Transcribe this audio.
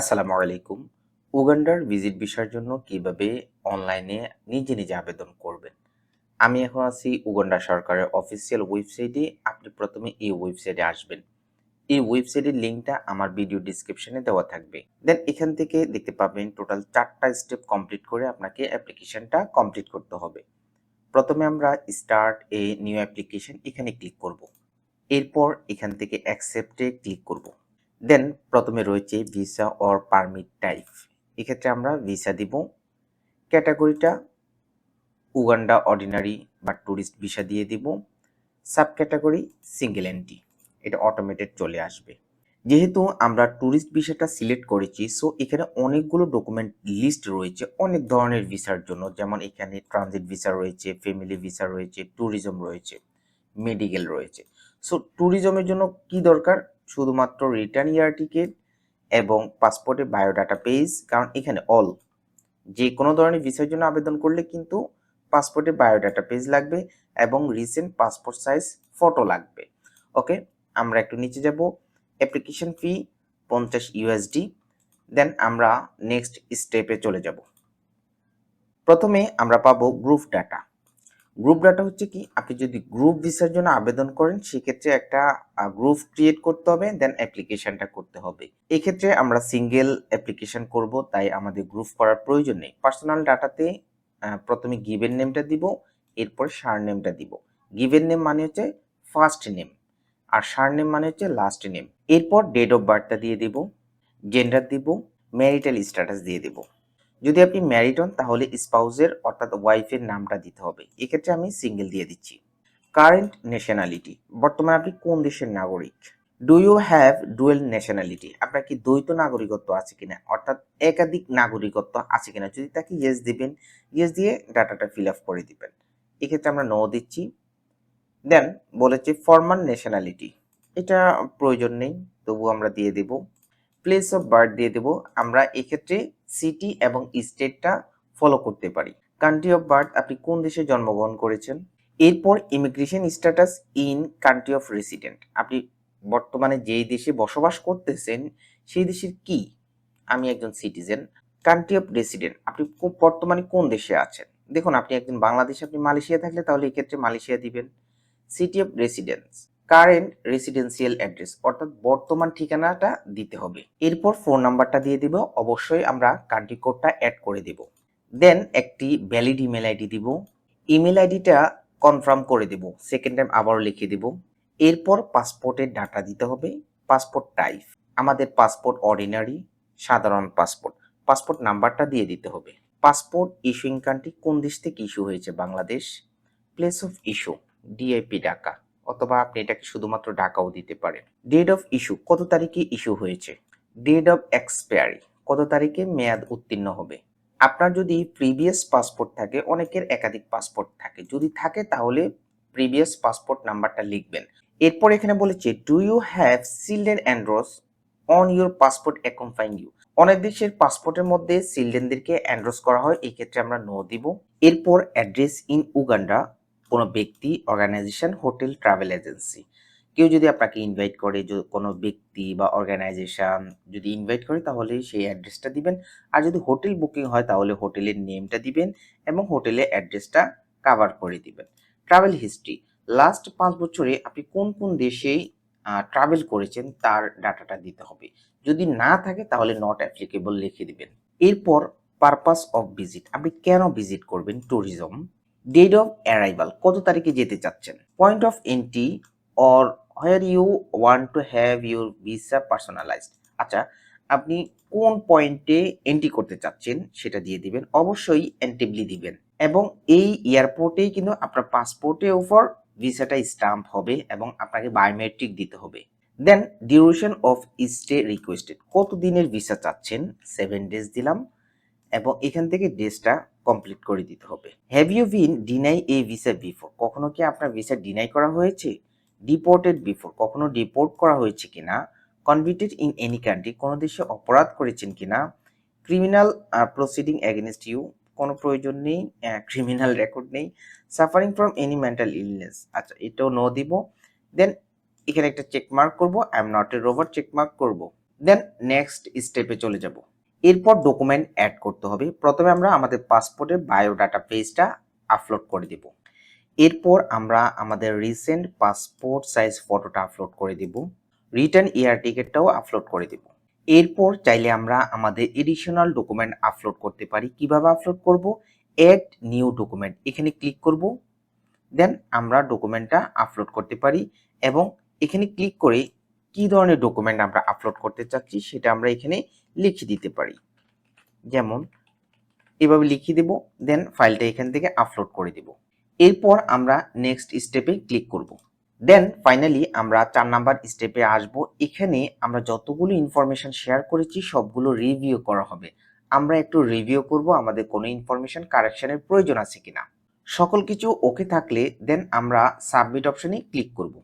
আসসালামু আলাইকুম। উগান্ডার ভিজিট ভিসার জন্য কীভাবে অনলাইনে নিজে নিজে আবেদন করবেন? আমি এখন আছি উগান্ডা সরকারের অফিসিয়াল ওয়েবসাইটে। আপনি প্রথমে এই ওয়েবসাইটে আসবেন। এই ওয়েবসাইটের লিঙ্কটা আমার ভিডিও ডিসক্রিপশনে দেওয়া থাকবে। দেন এখান থেকে দেখতে পাবেন টোটাল চারটা স্টেপ কমপ্লিট করে আপনাকে অ্যাপ্লিকেশনটা কমপ্লিট করতে হবে। প্রথমে আমরা স্টার্ট এ নিউ অ্যাপ্লিকেশন এখানে ক্লিক করব। এরপর এখান থেকে অ্যাকসেপ্টে ক্লিক করব। দেন প্রথমে রয়েছে ভিসা অর পারমিট টাইপ এক্ষেত্রে আমরা ভিসা দিব ক্যাটাগরিটা উগান্ডা অর্ডিনারি বা ট্যুরিস্ট ভিসা দিয়ে দিব সাব ক্যাটাগরি সিঙ্গেল এন্ট্রি এটা অটোমেটেড চলে আসবে। যেহেতু আমরা ট্যুরিস্ট ভিসাটা সিলেক্ট করেছি সো এখানে অনেকগুলো ডকুমেন্ট লিস্ট রয়েছে, অনেক ধরনের ভিসার জন্য, যেমন এখানে ট্রানজিট ভিসা রয়েছে ফ্যামিলি ভিসা রয়েছে ট্যুরিজম রয়েছে মেডিকেল রয়েছে। সো ট্যুরিজমের জন্য কি দরকার? শুধুমাত্র রিটার্ন ইয়ার টিকিট এবং পাসপোর্টের বায়োডাটা পেজ কারণ এখানে অল যে কোনো ধরনের ভিসার জন্য আবেদন করলে কিন্তু পাসপোর্টের বায়োডাটা পেজ লাগবে এবং রিসেন্ট পাসপোর্ট সাইজ ফটো লাগবে। ওকে আমরা একটু নিচে যাব অ্যাপ্লিকেশন ফি পঞ্চাশ ইউএসডি দেন আমরা নেক্সট স্টেপে চলে যাব। প্রথমে আমরা পাবো গ্রুপ ডাটা গ্রুপ ডাটা হচ্ছে কি, আপনি যদি গ্রুপ ভিসার জন্য আবেদন করেন, সেক্ষেত্রে একটা গ্রুপ ক্রিয়েট করতে হবে দেন অ্যাপ্লিকেশনটা করতে হবে। এক্ষেত্রে আমরা সিঙ্গেল অ্যাপ্লিকেশন করব, তাই আমাদের গ্রুপ করার প্রয়োজন নেই। পার্সোনাল ডাটাতে প্রথমে গিভেন নেমটা দিব, এরপর সার নেমটা দিব। গিভেন নেম মানে হচ্ছে ফার্স্ট নেম আর সার নেম মানে হচ্ছে লাস্ট নেম এরপর ডেট অফ বার্থটা দিয়ে দিব জেন্ডার দিব ম্যারিটাল স্ট্যাটাস দিয়ে দিব। যদি আপনি ম্যারিড হন, তাহলে স্পাউসের অর্থাৎ ওয়াইফের নামটা দিতে হবে। এক্ষেত্রে আমি সিঙ্গেল দিয়ে দিচ্ছি। কারেন্ট ন্যাশনালিটি বর্তমানে আপনি কোন দেশের নাগরিক? Do you have dual nationality আপনার কি দ্বৈত নাগরিকত্ব আছে কিনা? অর্থাৎ একাধিক নাগরিকত্ব আছে কিনা? যদি তাকে ইয়েস দিবেন ইয়েস দিয়ে ডাটাটা ফিল আপ করে দিবেন। এক্ষেত্রে আমরা নো দিচ্ছি। দেন বলেছে ফর্মাল ন্যাশনালিটি এটা প্রয়োজন নেই তবু আমরা দিয়ে দেব। প্লেস অফ বার্থ দিয়ে দেব, আমরা এক্ষেত্রে সিটি এবং স্টেটটা ফলো করতে পারি। কান্ট্রি অফ বার্থ আপনি কোন দেশে জন্মগ্রহণ করেছেন? এরপর immigration status in country of resident আপনি বর্তমানে যেই দেশে বসবাস করতেছেন, সেই দেশের কি? আমি একজন সিটিজেন কান্ট্রি অফ রেসিডেন্ট আপনি বর্তমানে কোন দেশে আছেন? দেখুন, আপনি একজন বাংলাদেশে, আপনি মালয়েশিয়া থাকলে তাহলে এক্ষেত্রে মালয়েশিয়া দিবেন। City of residence current residential address অর্থাৎ বর্তমান ঠিকানাটা দিতে হবে। এরপর ফোন নাম্বারটা দিয়ে দিব, অবশ্যই আমরা কান্ট্রি কোডটা অ্যাড করে দেব। দেন একটি ভ্যালিড ইমেল আইডি দিব ইমেল আইডিটা কনফার্ম করে দেব সেকেন্ড টাইম আবারও লিখে দেব। এরপর পাসপোর্টের ডাটা দিতে হবে পাসপোর্ট টাইপ আমাদের পাসপোর্ট অর্ডিনারি সাধারণ পাসপোর্ট পাসপোর্ট নাম্বারটা দিয়ে দিতে হবে। পাসপোর্ট ইস্যুইং কান্ট্রি কোন দেশ থেকে ইস্যু হয়েছে? Bangladesh place of issue DIP Dhaka অথবা আপনি এটাকে শুধুমাত্র ঢাকাও দিতে পারেন। ডেট অফ ইস্যু কত তারিখে ইস্যু হয়েছে? ডেট অফ এক্সপায়ারি কত তারিখে মেয়াদ উত্তীর্ণ হবে? আপনার যদি প্রিভিয়াস পাসপোর্ট থাকে, অনেকের একাধিক পাসপোর্ট থাকে। যদি থাকে, তাহলে প্রিভিয়াস পাসপোর্ট নাম্বারটা লিখবেন। এরপর এখানে বলেছে do you have children endorsed on your passport accompany you অনেক দেশের পাসপোর্টের মধ্যে চিলড্রেনদেরকে অ্যান্ড্রস করা হয় এই ক্ষেত্রে আমরা নো দিব। এরপর অ্যাড্রেস ইন উগান্ডা কোনো ব্যক্তি অর্গানাইজেশন হোটেল ট্রাভেল এজেন্সি কেউ যদি আপনাকে ইনভাইট করে কোনো ব্যক্তি বা অর্গানাইজেশন যদি ইনভাইট করে, তাহলে সেই অ্যাড্রেসটা দিবেন। আর যদি হোটেল বুকিং হয়, তাহলে হোটেলের নেমটা দিবেন এবং হোটেলের অ্যাড্রেসটা কাভার করে দিবেন। ট্রাভেল হিস্ট্রি লাস্ট পাঁচ বছরে আপনি কোন কোন দেশে ট্রাভেল করেছেন, তার ডাটাটা দিতে হবে। যদি না থাকে, তাহলে নট অ্যাপ্লিকেবল লিখে দিবেন। এরপর পারপাস অফ ভিজিট আপনি কেন ভিজিট করবেন ট্যুরিজম ডেট অফ অ্যারাইভাল কত তারিখে যেতে চাচ্ছেন? Point of entry or where you want to have your visa personalised আচ্ছা আপনি কোন পয়েন্টে এন্ট্রি করতে চাচ্ছেন সেটা দিয়ে দিবেন, অবশ্যই এন্টিবলি দিবেন। এবং এই এয়ারপোর্টেই কিন্তু আপনার পাসপোর্টের উপর ভিসাটা স্টাম্প হবে এবং আপনাকে বায়োমেট্রিক দিতে হবে। Then duration of stay requested কত দিনের ভিসা চাচ্ছেন? সেভেন ডেজ দিলাম। এবং এখান থেকে ডেজটা কমপ্লিট করে দিতে হবে। Have you been deny a visa before কখনো কি আপনার ভিসা ডিনাই করা হয়েছে? ডিপোর্টেড বিফোর কখনো ডিপোর্ট করা হয়েছে কিনা? কনভিক্টেড ইন এনি কান্ট্রি কোনো দেশে অপরাধ করেছেন কিনা? ক্রিমিনাল প্রসিডিং এগেনস্ট ইউ কোনো প্রয়োজন নেই ক্রিমিনাল রেকর্ড নেই। Suffering from any mental illness আচ্ছা এটাও নো দিব। দেন এখানে একটা চেক মার্ক করব। I am not a robot check mark করব দেন নেক্সট স্টেপে চলে যাব। এরপর ডকুমেন্ট অ্যাড করতে হবে। প্রথমে আমরা আমাদের পাসপোর্টের বায়োডাটা পেজটা আপলোড করে দেব। এরপর আমরা আমাদের রিসেন্ট পাসপোর্ট সাইজ ফটোটা আপলোড করে দেব। রিটার্ন এয়ার টিকিটটাও আপলোড করে দেব। এরপর চাইলে আমরা আমাদের এডিশনাল ডকুমেন্ট আপলোড করতে পারি। কীভাবে আপলোড করব? অ্যাড নিউ ডকুমেন্ট এখানে ক্লিক করব। দেন আমরা ডকুমেন্টটা আপলোড করতে পারি এবং এখানে ক্লিক করে কি ধরনের ডকুমেন্ট আমরা আপলোড করতে চাচ্ছি সেটা আমরা এখানে লিখে দিতে পারি। যেমন, এভাবে লিখে দেব দেন ফাইলটা এখান থেকে আপলোড করে দেব। এরপর আমরা নেক্সট স্টেপে ক্লিক করব। দেন ফাইনালি আমরা চার নাম্বার স্টেপে আসব। এখানে আমরা যতগুলো ইনফরমেশন শেয়ার করেছি, সবগুলো রিভিউ করা হবে। আমরা একটু রিভিউ করব, আমাদের কোনো ইনফরমেশন কারেকশনের প্রয়োজন আছে কিনা। সকল কিছু ওকে থাকলে দেন আমরা সাবমিট অপশনে ক্লিক করব।